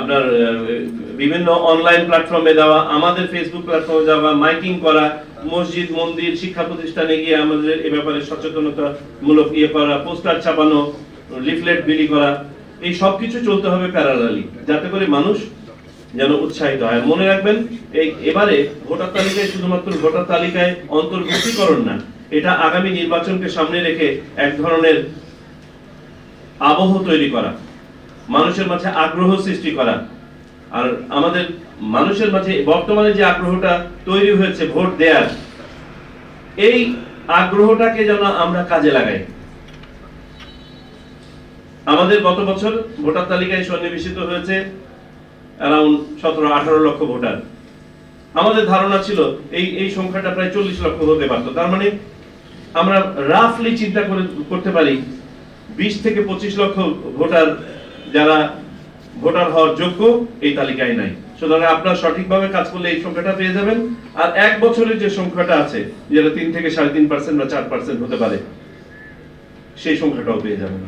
আপনার বিভিন্ন অনলাইন প্ল্যাটফর্মে যাওয়া, আমাদের ফেসবুক প্ল্যাটফর্মে যাওয়া মাইকিং করা, মসজিদ, মন্দির, শিক্ষা প্রতিষ্ঠানে গিয়ে আমাদের এ ব্যাপারে সচেতনতা মূলক ইয়ে করা, পোস্টার ছাপানো লিফলেট বিলি করা, এই সব কিছু চলতে হবে প্যারালালি যাতে করে মানুষ যেন উৎসাহিত হয়। মনে রাখবেন, এই এবারে ভোটার তালিকায় শুধুমাত্র ভোটার তালিকায় অন্তর্ভুক্তিকরণ না, এটা আগামী নির্বাচনকে সামনে রেখে এক ধরনের আবহ তৈরি করা। মানুষের মাঝে আগ্রহ সৃষ্টি করা। আর আমাদের মানুষের মাঝে বর্তমানে যে আগ্রহটা তৈরি হয়েছে, ভোট দেওয়ার এই আগ্রহটাকে যেন আমরা কাজে লাগাই। আমাদের গত বছর ভোটার তালিকায় সন্নিবেশিত হয়েছে অ্যারাউন্ড সতেরো, আঠারো লক্ষ ভোটার। আমাদের ধারণা ছিল এই এই সংখ্যাটা প্রায় চল্লিশ লক্ষ হতে পারতো। তার মানে আমরা রাফলি চিন্তা করে, করতে পারি, বিশ থেকে পঁচিশ লক্ষ ভোটার যারা ভোটার হওয়ার যোগ্য, এই তালিকায় নাই। সুতরাং আপনার সঠিকভাবে কাজ করলে এই সংখ্যাটা পেয়ে যাবেন। আর এক বছরের যে সংখ্যাটা আছে, যেটা তিন থেকে সাড়ে তিন পার্সেন্ট বা চার পার্সেন্ট হতে পারে, সেই সংখ্যাটাও পেয়ে যাবেন।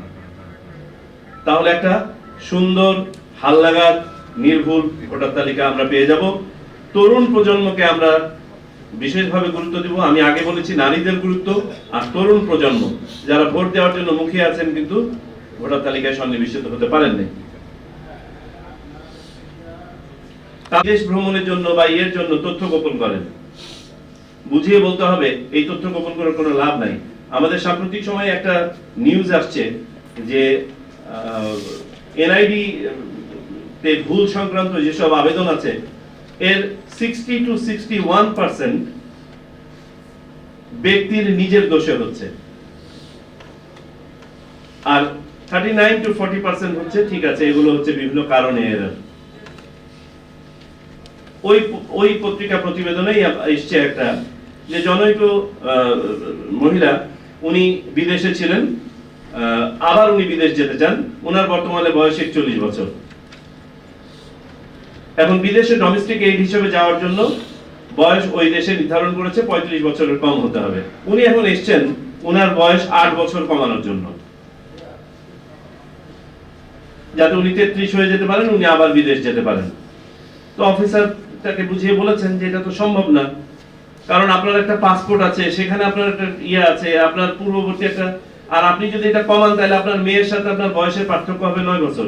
তাহলে একটা সুন্দর হালনাগাদ নির্ভুল ভোটার তালিকা আমরা পেয়ে যাব। তরুণ প্রজন্মকে আমরা বিশেষভাবে গুরুত্ব দিব। আমি আগে বলেছি নারীদের গুরুত্ব আর তরুণ প্রজন্ম। যারা ভোট দেওয়ার জন্য মুখিয়ে আছেন কিন্তু ভোটার তালিকায় সন্নিবেশিত হতে পারেননি। দেশ ভ্রমণের জন্য বা ইয়ের জন্য তথ্য গোপন করেন। বুঝিয়ে বলতে হবে, এই তথ্য গোপন করার কোনো লাভ নাই। আমাদের সাম্প্রতিক সময়ে একটা নিউজ আসছে যে এনআইডি তে ভুল সংক্রান্ত যেসব আবেদন আছে, এর sixty two sixty one percent ব্যক্তির নিজের দোষে হচ্ছে। আর thirty nine two forty percent হচ্ছে, ঠিক আছে, এগুলো হচ্ছে বিভিন্ন কারণে ওই ওই পত্রিকা এসছে একটা, যে জনৈক মহিলা, উনি বিদেশে ছিলেন আবার উনি বিদেশ যেতে চান ওনার বর্তমানে বয়স একচল্লিশ বছর। এখন বিদেশে ডোমেস্টিক এইড হিসেবে যাওয়ার জন্য বয়স ওই দেশে নির্ধারণ করেছে পঁয়ত্রিশ বছরের কম হতে হবে। উনি এখন এসছেন ওনার বয়স আট বছর কমানোর জন্য। যাতে উনি তেত্রিশ হয়ে যেতে পারেন, উনি আবার বিদেশ যেতে পারেন। তো অফিসার তাকে বুঝিয়ে বলেছেন যে এটা তো সম্ভব না। কারণ আপনার একটা পাসপোর্ট আছে, সেখানে আপনার একটা ইয়ে আছে, আপনার পূর্ববর্তী একটা আর আপনি যদি এটা কমান, তাহলে আপনার মেয়ের সাথে আপনার বয়সের পার্থক্য হবে নয় বছর।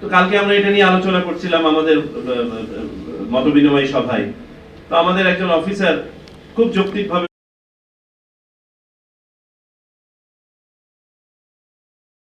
তো কালকে আমরা এটা নিয়ে আলোচনা করছিলাম আমাদের মত বিনিময় সভায়। তো আমাদের একজন অফিসার খুব যৌক্তিকভাবে